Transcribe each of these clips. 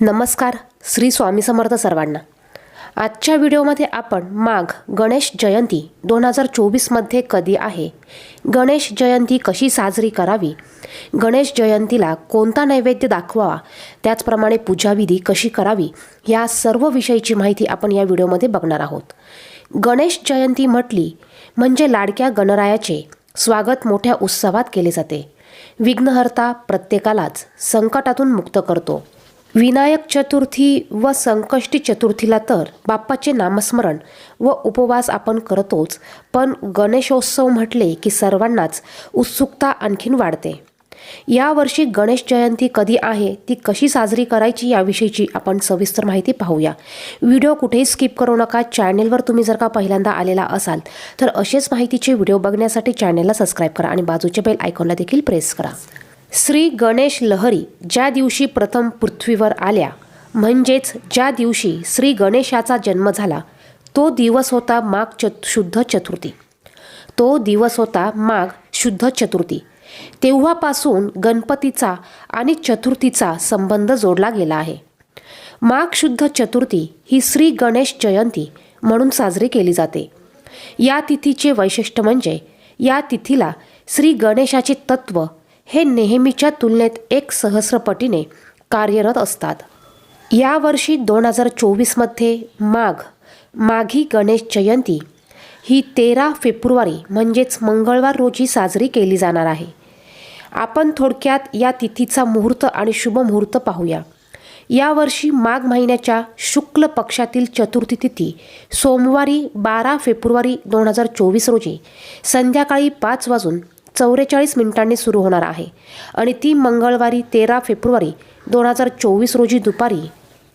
नमस्कार श्री स्वामी समर्थ सर्वांना. आजच्या व्हिडिओमध्ये आपण माघ गणेश जयंती दोन हजार चोवीसमध्ये कधी आहे? गणेश जयंती कशी साजरी करावी? गणेश जयंतीला कोणता नैवेद्य दाखवावा? त्याचप्रमाणे पूजाविधी कशी करावी? या सर्व विषयीची माहिती आपण या व्हिडिओमध्ये बघणार आहोत. गणेश जयंती म्हटली म्हणजे लाडक्या गणरायाचे स्वागत मोठ्या उत्सवात केले जाते. विघ्नहर्ता प्रत्येकालाच संकटातून मुक्त करतो. विनायक चतुर्थी व संकष्टी चतुर्थीला तर बाप्पाचे नामस्मरण व उपवास आपण करतोच. पण गणेशोत्सव म्हटले की सर्वांनाच उत्सुकता आणखीन वाढते. यावर्षी गणेश जयंती कधी आहे ती कशी साजरी करायची याविषयीची आपण सविस्तर माहिती पाहूया. व्हिडिओ कुठेही स्किप करू नका चॅनेलवर तुम्ही जर का पहिल्यांदा आलेला असाल तर असेच माहितीचे व्हिडिओ बघण्यासाठी चॅनेलला सबस्क्राईब करा आणि बाजूच्या बेल आयकॉनला देखील प्रेस करा. श्री गणेश लहरी ज्या दिवशी प्रथम पृथ्वीवर आल्या म्हणजेच ज्या दिवशी श्री गणेशाचा जन्म झाला तो दिवस होता माघ चत शुद्ध चतुर्थी. तो दिवस होता माघ शुद्ध चतुर्थी. तेव्हापासून गणपतीचा आणि चतुर्थीचा संबंध जोडला गेला आहे. माघ शुद्ध चतुर्थी ही श्री गणेश जयंती म्हणून साजरी केली जाते. या तिथीचे वैशिष्ट्य म्हणजे या तिथीला श्री गणेशाचे तत्व हे नेहमीच्या तुलनेत एक सहस्रपटीने कार्यरत असतात. यावर्षी दोन हजार चोवीसमध्ये माघ माघी गणेश जयंती ही तेरा फेब्रुवारी म्हणजेच मंगळवार रोजी साजरी केली जाणार आहे. आपण थोडक्यात या तिथीचा मुहूर्त आणि शुभ मुहूर्त पाहूया. यावर्षी माघ महिन्याच्या शुक्ल पक्षातील चतुर्थी तिथी सोमवारी बारा फेब्रुवारी दोन हजार चोवीस रोजी संध्याकाळी पाच वाजून चौवेचाळीस मिनिटांनी सुरू होणार आहे. आणि ती मंगळवारी तेरा फेब्रुवारी दोन हजार चोवीस रोजी दुपारी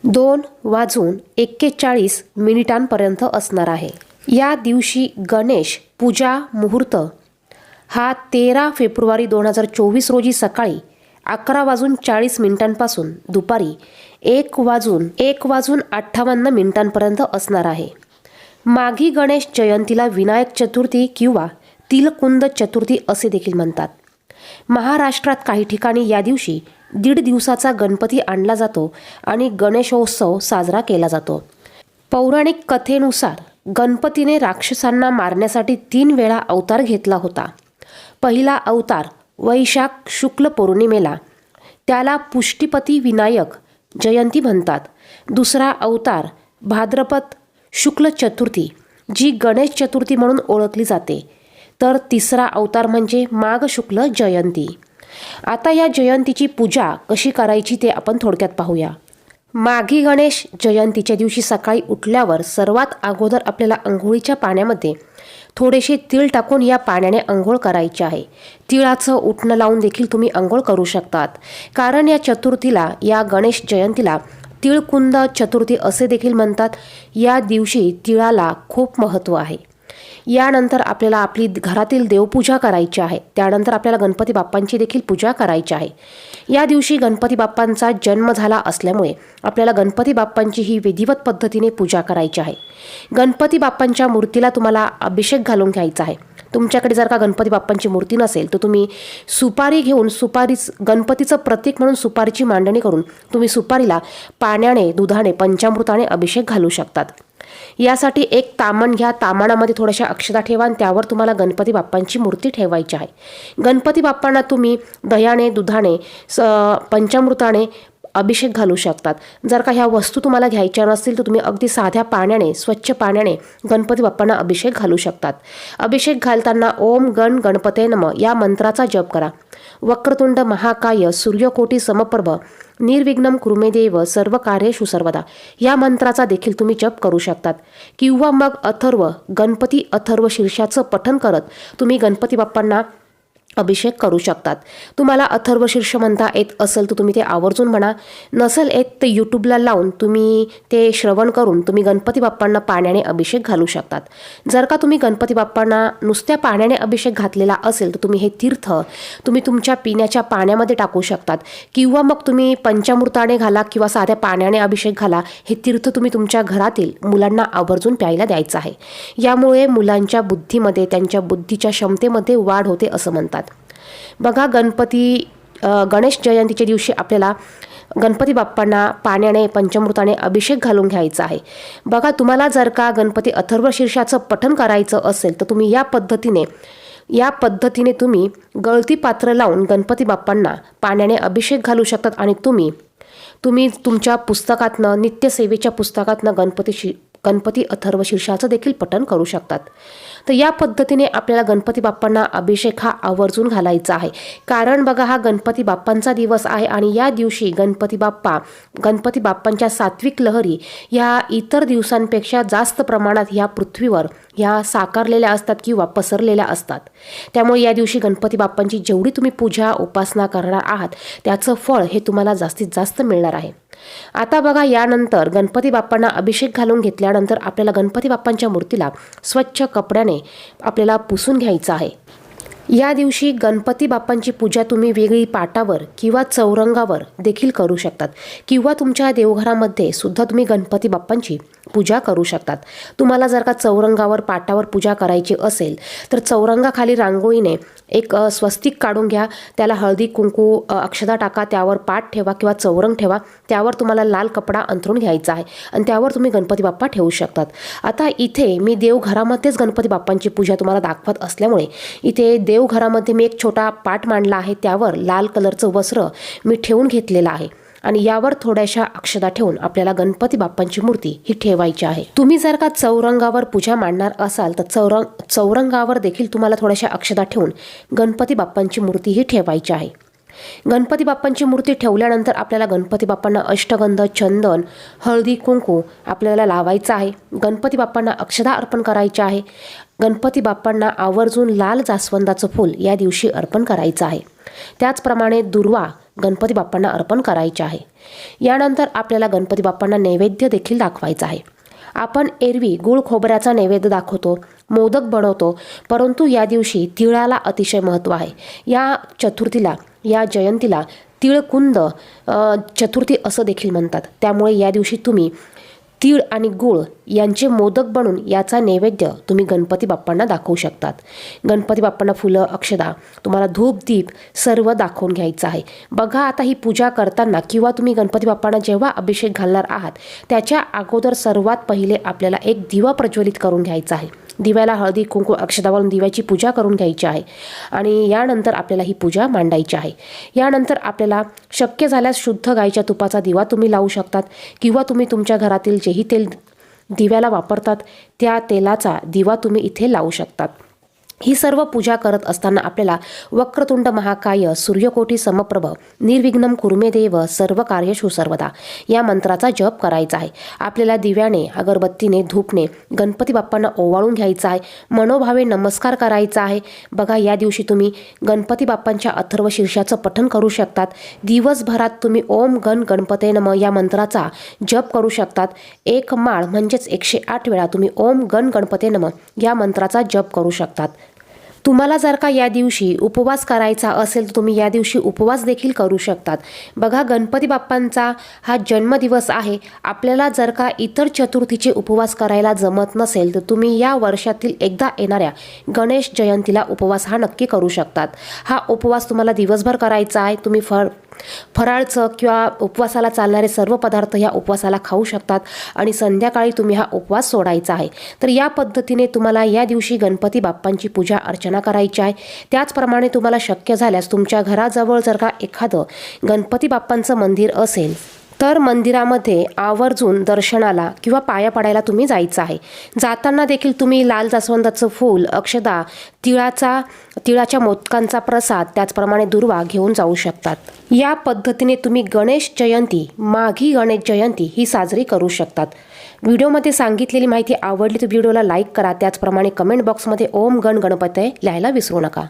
दोन वाजून एक्केचाळीस मिनिटांपर्यंत असणार आहे. या दिवशी गणेश पूजा मुहूर्त हा तेरा फेब्रुवारी दोन हजार चोवीस रोजी सकाळी अकरा वाजून चाळीस मिनिटांपासून दुपारी एक वाजून एक वाजून अठ्ठावन्न मिनिटांपर्यंत असणार आहे. माघी गणेश जयंतीला विनायक चतुर्थी किंवा तिलकुंद चतुर्थी असे देखील म्हणतात. महाराष्ट्रात काही ठिकाणी या दिवशी दीड दिवसाचा गणपती आणला जातो आणि गणेशोत्सव साजरा केला जातो. पौराणिक कथेनुसार गणपतीने राक्षसांना मारण्यासाठी तीन वेळा अवतार घेतला होता. पहिला अवतार वैशाख शुक्ल पौर्णिमेला त्याला पुष्टीपती विनायक जयंती म्हणतात. दुसरा अवतार भाद्रपद शुक्ल चतुर्थी जी गणेश चतुर्थी म्हणून ओळखली जाते. तर तिसरा अवतार म्हणजे माघ शुक्ल जयंती. आता या जयंतीची पूजा कशी करायची ते आपण थोडक्यात पाहूया. माघी गणेश जयंतीच्या दिवशी सकाळी उठल्यावर सर्वात अगोदर आपल्याला अंघोळीच्या पाण्यामध्ये थोडेसे तीळ टाकून या पाण्याने अंघोळ करायचे आहे. तिळाचं उठणं लावून देखील तुम्ही अंघोळ करू शकतात. कारण या चतुर्थीला या गणेश जयंतीला तिळकुंद चतुर्थी असे देखील म्हणतात. या दिवशी तिळाला खूप महत्त्व आहे. यानंतर आपल्याला आपली घरातील देवपूजा करायची आहे. त्यानंतर आपल्याला गणपती बाप्पांची देखील पूजा करायची आहे. या दिवशी गणपती बाप्पांचा जन्म झाला असल्यामुळे आपल्याला गणपती बाप्पांची ही विधिवत पद्धतीने पूजा करायची आहे. गणपती बाप्पांच्या मूर्तीला तुम्हाला अभिषेक घालून घ्यायचा आहे. तुमच्याकडे जर का गणपती बाप्पांची मूर्ती नसेल तर तुम्ही सुपारी घेऊन सुपारीच गणपतीचं प्रतीक म्हणून सुपारीची मांडणी करून तुम्ही सुपारीला पाण्याने दुधाने पंचामृताने अभिषेक घालू शकतात. यासाठी एक तामण घ्या. तामणामध्ये थोड्याशा अक्षता ठेवा आणि त्यावर तुम्हाला गणपती बाप्पांची मूर्ती ठेवायची आहे. गणपती बाप्पांना तुम्ही दह्याने दुधाने स पंचामृताने अभिषेक घालू शकतात. जर का ह्या वस्तू तुम्हाला घ्यायच्या नसतील तर तुम्ही अगदी साध्या पाण्याने स्वच्छ पाण्याने गणपती बाप्पांना अभिषेक घालू शकतात. अभिषेक घालताना ओम गण गणपते नम या मंत्राचा जप करा. वक्रतुंड महाकाय सूर्यकोटी समप्रभ निर्विघ्नम कृमेदेव सर्व कार्येषु सर्वदा या मंत्राचा देखील तुम्ही जप करू शकतात. किंवा मग अथर्व गणपती अथर्व शीर्षाचं पठन करत तुम्ही गणपती बाप्पांना अभिषेक करू शकतात. तुम्हाला अथर्व शीर्ष म्हणता येत असेल तर तुम्ही ते आवर्जून म्हणा. नसेल येत तर यूट्यूबला लावून तुम्ही ते श्रवण करून तुम्ही गणपती बाप्पांना पाण्याने अभिषेक घालू शकतात. जर का तुम्ही गणपती बाप्पांना नुसत्या पाण्याने अभिषेक घातलेला असेल तर तुम्ही हे तीर्थ तुम्ही तुमच्या पिण्याच्या पाण्यामध्ये टाकू शकतात. किंवा मग तुम्ही पंचामृताने घाला किंवा साध्या पाण्याने अभिषेक घाला हे तीर्थ तुम्ही तुमच्या घरातील मुलांना आवर्जून प्यायला द्यायचं आहे. यामुळे मुलांच्या बुद्धीमध्ये त्यांच्या बुद्धीच्या क्षमतेमध्ये वाढ होते असं म्हणतात. बघा गणपती गणेश जयंतीच्या दिवशी आपल्याला गणपती बाप्पांना पाण्याने पंचमृताने अभिषेक घालून घ्यायचा आहे. बघा तुम्हाला जर का गणपती अथर्व शीर्षाचं पठन करायचं असेल तर तुम्ही या पद्धतीने या पद्धतीने तुम्ही गळती पात्र लावून गणपती बाप्पांना पाण्याने अभिषेक घालू शकतात आणि तुम्ही तुम्ही तुमच्या पुस्तकातनं नित्यसेवेच्या पुस्तकातनं गणपती शि गणपती अथर्व शीर्षाचं देखील पठण करू शकतात. तर या पद्धतीने आपल्याला गणपती बाप्पांना अभिषेक हा आवर्जून घालायचा आहे. कारण बघा हा गणपती बाप्पांचा दिवस आहे आणि या दिवशी गणपती बाप्पा गणपती बाप्पांच्या सात्विक लहरी ह्या इतर दिवसांपेक्षा जास्त प्रमाणात ह्या पृथ्वीवर ह्या साकारलेल्या असतात किंवा पसरलेल्या असतात. त्यामुळे या दिवशी गणपती बाप्पांची जेवढी तुम्ही पूजा उपासना करणार आहात त्याचं फळ हे तुम्हाला जास्तीत जास्त मिळणार आहे. आता बघा यानंतर गणपती बाप्पांना अभिषेक घालून घेतल्यानंतर आपल्याला गणपती बाप्पांच्या मूर्तीला स्वच्छ कपड्याने आपल्याला पुसून घ्यायचं आहे. या दिवशी गणपती बाप्पांची पूजा तुम्ही वेगळी पाटावर किंवा चौरंगावर देखील करू शकतात. किंवा तुमच्या देवघरामध्ये सुद्धा तुम्ही गणपती बाप्पांची पूजा करू शकतात. तुम्हाला जर का चौरंगावर पाटावर पूजा करायची असेल तर चौरंगाखाली रांगोळीने एक स्वस्तिक काढून घ्या. त्याला हळदी कुंकू अक्षदा टाका त्यावर पाट ठेवा किंवा चौरंग ठेवा. त्यावर तुम्हाला लाल कपडा अंथरून घ्यायचा आहे आणि त्यावर तुम्ही गणपती बाप्पा ठेवू शकतात. आता इथे मी देवघरामध्येच गणपती बाप्पांची पूजा तुम्हाला दाखवत असल्यामुळे इथे देव देवघरामध्ये मी एक छोटा पाट मांडला आहे त्यावर लाल कलरचं वस्त्र मी ठेवून घेतलेलं आहे. आणि यावर थोड्याशा अक्षदा ठेवून आपल्याला गणपती बाप्पांची मूर्ती ही ठेवायची आहे. तुम्ही जर का चौरंगावर पूजा मांडणार असाल तर चौरंग चौरंगावर देखील तुम्हाला थोड्याशा अक्षदा ठेवून गणपती बाप्पांची मूर्ती ही ठेवायची आहे. गणपती बाप्पांची मूर्ती ठेवल्यानंतर आपल्याला गणपती बाप्पांना अष्टगंध चंदन हळदी कुंकू आपल्याला लावायचं आहे. गणपती बाप्पांना अक्षदा अर्पण करायचे आहे. गणपती बाप्पांना आवर्जून लाल जास्वंदाचं फूल या दिवशी अर्पण करायचं आहे. त्याचप्रमाणे दुर्वा गणपती बाप्पांना अर्पण करायचे आहे. यानंतर आपल्याला गणपती बाप्पांना नैवेद्य देखील दाखवायचा आहे. आपण एरवी गुळ खोबऱ्याचा नैवेद्य दाखवतो. मोदक बनवतो. परंतु या दिवशी तिळाला अतिशय महत्त्व आहे. या चतुर्थीला या जयंतीला तिळकुंद चतुर्थी असं देखील म्हणतात. त्यामुळे या दिवशी तुम्ही तीळ आणि गूळ यांचे मोदक बनून याचा नैवेद्य तुम्ही गणपती बाप्पांना दाखवू शकतात. गणपती बाप्पांना फुलं अक्षदा तुम्हाला धूप दीप सर्व दाखवून घ्यायचं आहे. बघा आता ही पूजा करताना किंवा तुम्ही गणपती बाप्पांना जेव्हा अभिषेक घालणार आहात त्याच्या अगोदर सर्वात पहिले आपल्याला एक दिवा प्रज्वलित करून घ्यायचा आहे. दिव्याला हळदी कुंकू अक्षदावरून दिव्याची पूजा करून घ्यायची आहे आणि यानंतर आपल्याला ही पूजा मांडायची आहे. यानंतर आपल्याला शक्य झाल्यास शुद्ध गाईच्या तुपाचा दिवा तुम्ही लावू शकतात किंवा तुम्ही तुमच्या घरातील जेही तेल दिव्याला वापरतात त्या तेलाचा दिवा तुम्ही इथे लावू शकतात. ही सर्व पूजा करत असताना आपल्याला वक्रतुंड महाकाय सूर्यकोटी समप्रभ निर्विघ्नम कुर्मे देव सर्व कार्यशु सर्वदा. या मंत्राचा जप करायचा आहे. आपल्याला दिव्याने अगरबत्तीने धूपने गणपती बाप्पांना ओवाळून घ्यायचा आहे. मनोभावे नमस्कार करायचा आहे. बघा या दिवशी तुम्ही गणपती बाप्पांच्या अथर्व शीर्षाचं पठन करू शकतात. दिवसभरात तुम्ही ओम गण गणपते नम या मंत्राचा जप करू शकतात. एक माळ म्हणजेच एकशे आठ वेळा तुम्ही ओम गण गणपते नम या मंत्राचा जप करू शकतात. तुम्हाला जर का या दिवशी उपवास करायचा असेल तर तुम्ही या दिवशी उपवास देखील करू शकतात. बघा गणपती बाप्पांचा हा जन्मदिवस आहे. आपल्याला जर का इतर चतुर्थीचे उपवास करायला जमत नसेल तर तुम्ही या वर्षातील एकदा येणाऱ्या गणेश जयंतीला उपवास हा नक्की करू शकतात. हा उपवास तुम्हाला दिवसभर करायचा आहे. तुम्ही फळ फराळचं किंवा उपवासाला चालणारे सर्व पदार्थ ह्या उपवासाला खाऊ शकतात आणि संध्याकाळी तुम्ही हा उपवास सोडायचा आहे. तर या पद्धतीने तुम्हाला या दिवशी गणपती बाप्पांची पूजा अर्चना करायची आहे. त्याचप्रमाणे तुम्हाला शक्य झाल्यास तुमच्या घराजवळ जर का एखादं गणपती बाप्पांचं मंदिर असेल तर मंदिरामध्ये आवर्जून दर्शनाला किंवा पाया पडायला तुम्ही जायचं आहे. जाताना देखील तुम्ही लाल जास्वंदाचं फूल अक्षदा तिळाचा तिळाच्या मोदकांचा प्रसाद त्याचप्रमाणे दुर्वा घेऊन जाऊ शकतात. या पद्धतीने तुम्ही गणेश जयंती माघी गणेश जयंती ही साजरी करू शकतात. व्हिडिओमध्ये सांगितलेली माहिती आवडली तर व्हिडिओला लाईक करा त्याचप्रमाणे कमेंट बॉक्समध्ये ओम गण गणपतय लिहायला विसरू नका.